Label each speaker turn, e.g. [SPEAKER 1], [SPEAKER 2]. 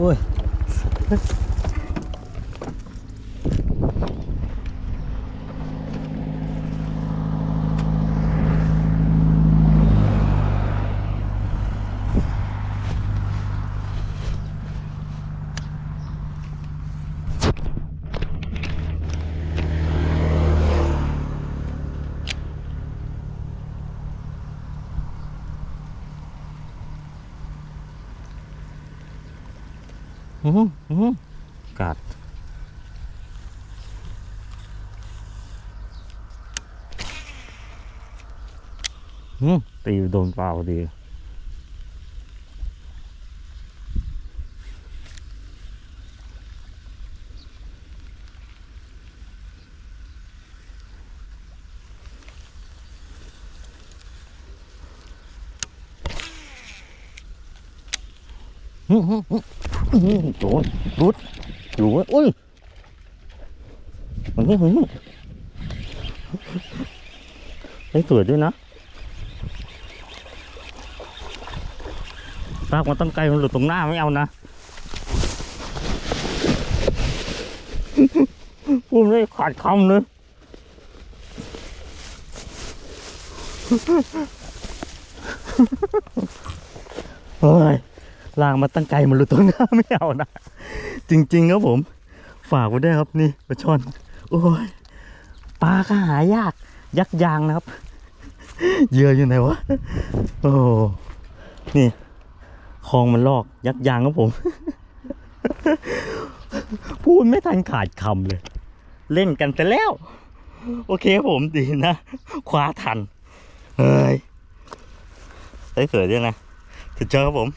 [SPEAKER 1] 喂。 กัดอื้อตีโดนเปล่าดีอื้อหืออื้อหือ โดนรุดอยู่ว้ยอุ้ยมันนี่มันนี่ได้สวยด้วยนะรากมันต้องไกลมันหลุดตรงหน้าไม่เอานะพูดไม่ขาดคำเลยเฮ้ย ลางมาตั้งไกลมันหลุดตรงหน้าไม่เอานะ จริง ๆ ครับผม ฝากไว้ได้ครับนี่ปลาช่อน โอ้ยปลาก็หายาก ยักษ์ยางนะครับเยื่ออยู่ไหนวะ โอ้นี่คลองมันลอกยักษ์ยางครับผม พูดไม่ทันขาดคำเลย เล่นกันแต่แล้ว โอเคครับผมดีนะคว้าทัน เฮ้ยได้สวยด้วยนะสุดยอดครับผม